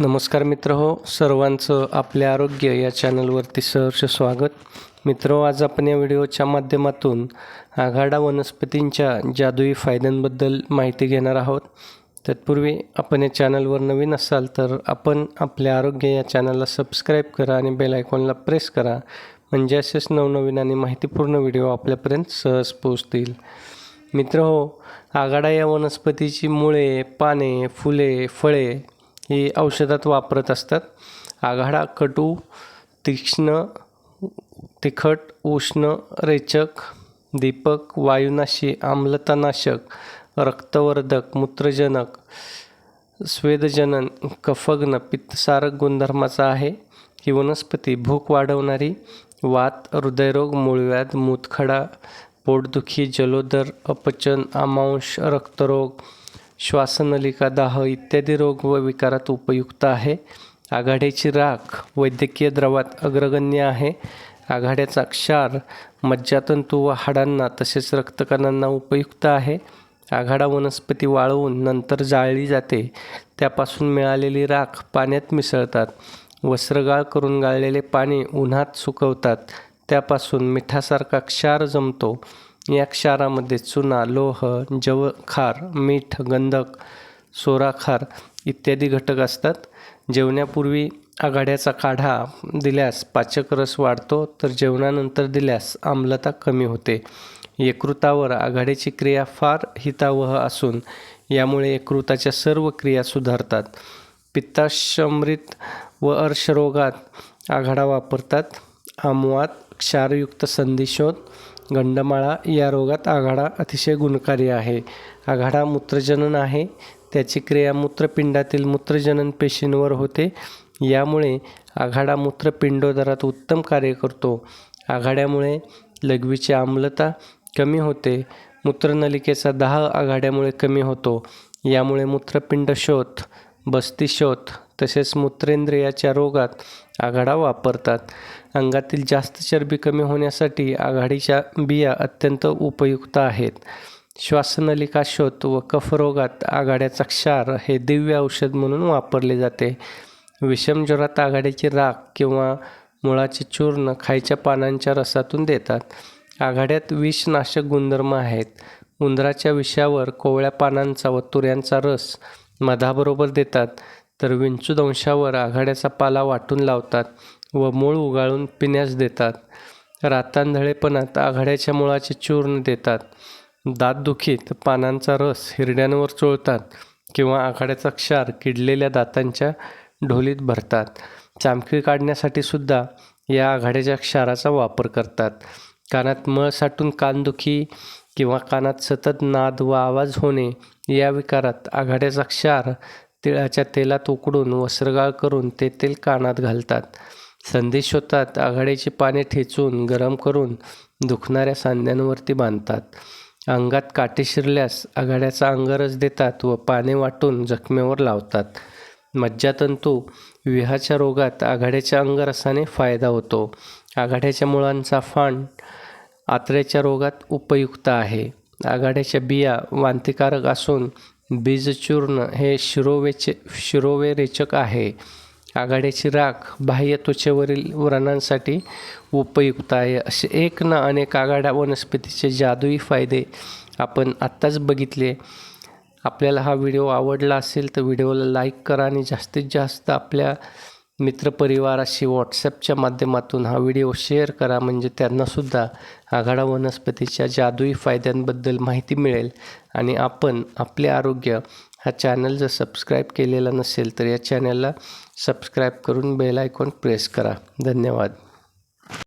नमस्कार मित्र हो सर्वांचं आपले आरोग्य या चॅनलवरती सहर्ष स्वागत. मित्र हो, आज आपण या व्हिडिओच्या माध्यमातून आघाडा वनस्पतींच्या जादुई फायद्यांबद्दल माहिती घेणार आहोत. तत्पूर्वी आपण या चॅनलवर नवीन असाल तर आपण आपले आरोग्य या चॅनलला सबस्क्राईब करा आणि बेल आयकॉनला प्रेस करा. म्हणजे असेच नवनवीन आणि माहितीपूर्ण व्हिडिओ आपल्यापर्यंत सहज पोहोचतील. मित्र हो आघाडा या वनस्पतीची मुळे पाने फुले फळे ही औषधात वापरत असतात. आघाडा कटू तीक्ष्ण तिखट उष्ण रेचक दीपक वायुनाशी आम्लतानाशक रक्तवर्धक मूत्रजनक स्वेदजनन कफग्न पित्तसारक गुणधर्माचा आहे. ही वनस्पती भूक वाढवणारी वात हृदयरोग मूळव्याध मूतखडा पोटदुखी जलोदर अपचन आमांश रक्तरोग श्वासनलिका दाह इत्यादी रोग व विकारात उपयुक्त आहे. आघाड्याची राख वैद्यकीय द्रवात अग्रगण्य आहे. आघाड्याचा क्षार मज्जातंतू व हाडांना तसेच रक्तकणांना उपयुक्त आहे. आघाडा वनस्पती वाळवून नंतर जाळली जाते. त्यापासून मिळालेली राख पाण्यात मिसळतात. वस्त्रगाळ करून गाळलेले पाणी उन्हात सुकवतात. त्यापासून मिठासारखा क्षार जमतो. या क्षारामध्ये चुना लोह जवखार मीठ गंधक सोराखार इत्यादी घटक असतात. जेवण्यापूर्वी आघाड्याचा काढा दिल्यास पाचक रस वाढतो तर जेवणानंतर दिल्यास आम्लता कमी होते. यकृतावर आघाडीची क्रिया फार हितावह असून यामुळे यकृताच्या सर्व क्रिया सुधारतात. पित्ताशमृत व अर्शरोगात आघाडा वापरतात. आमवात क्षारयुक्त संधिशोध गंडमाळा या रोगात आघाडा अतिशय गुणकारी आहे. आघाडा मूत्रजनन आहे. त्याची क्रिया मूत्रपिंडातील मूत्रजनन पेशींवर होते. यामुळे आघाडा मूत्रपिंडोदरात उत्तम कार्य करतो. आघाड्यामुळे लघवीची आम्लता कमी होते. मूत्रनलिकेचा दाह आघाड्यामुळे कमी होतो. यामुळे मूत्रपिंड शोथ बस्तीशोथ तसेच मूत्रेंद्रियाच्या रोगात आघाडा वापरतात. अंगातील जास्त चरबी कमी होण्यासाठी आघाडीच्या बिया अत्यंत उपयुक्त आहेत. श्वासनलिका शोध व कफरोगात आघाड्याचा क्षार हे दिव्य औषध म्हणून वापरले जाते. विषमज्वरात आघाड्याची राख किंवा मुळाचे चूर्ण खायच्या पानांच्या रसातून देतात. आघाड्यात विषनाशक गुणधर्म आहेत. उंदराच्या विषावर कोवळ्या पानांचा व तुऱ्यांचा रस मधाबरोबर देतात. तर विंचूदंशावर आघाड्याचा पाला वाटून लावतात व मूळ उगाळून पिण्यास देतात. रातांधळेपणात आघाड्याच्या मुळाचे चूर्ण देतात. दातदुखीत पानांचा रस हिरड्यांवर चोळतात किंवा आघाड्याचा क्षार किडलेल्या दातांच्या ढोलीत भरतात. चामकी काढण्यासाठी सुद्धा या आघाड्याच्या क्षाराचा वापर करतात. कानात मळ साठून कानदुखी किंवा कानात सतत नाद व आवाज होणे या विकारात आघाड्याचा क्षार तिळाच्या तेलात उकडून वस्त्रगाळ करून ते तेल कानात घालतात. संदेश होतात आघाडीची पाने ठेचून गरम करून दुखणाऱ्या सांध्यांवरती बांधतात. अंगात काटे शिरल्यास आघाड्याचा अंगरस देतात व पाने वाटून जखमेवर लावतात. मज्जातंतू विहाच्या रोगात आघाड्याच्या अंगरसाने फायदा होतो. आघाड्याच्या मुळांचा फांड आत्र्याच्या रोगात उपयुक्त आहे. आघाड्याच्या बिया वांतिकारक असून बीजचूर्ण हे शिरोवेचे शिरोवेरेचक आहे. आघाड्याची राख बाह्य त्वचेवरील व्रणांसाठी उपयुक्त आहे. असे एक ना अनेक आघाड्या वनस्पतीचे जादुई फायदे आपण आत्ताच बघितले. आपल्याला हा व्हिडिओ आवडला असेल तर व्हिडिओला लाईक करा आणि जास्तीत जास्त आपल्या मित्रपरिवाराशी व्हॉट्सॲपच्या माध्यमातून हा व्हिडिओ शेअर करा. म्हणजे त्यांनासुद्धा आघाडा वनस्पतीच्या जादुई फायद्यांबद्दल माहिती मिळेल. आणि आपण आपले आरोग्य हा चॅनल जर सबस्क्राईब केलेला नसेल तर या चॅनलला सबस्क्राईब करून बेल आयकॉन प्रेस करा. धन्यवाद.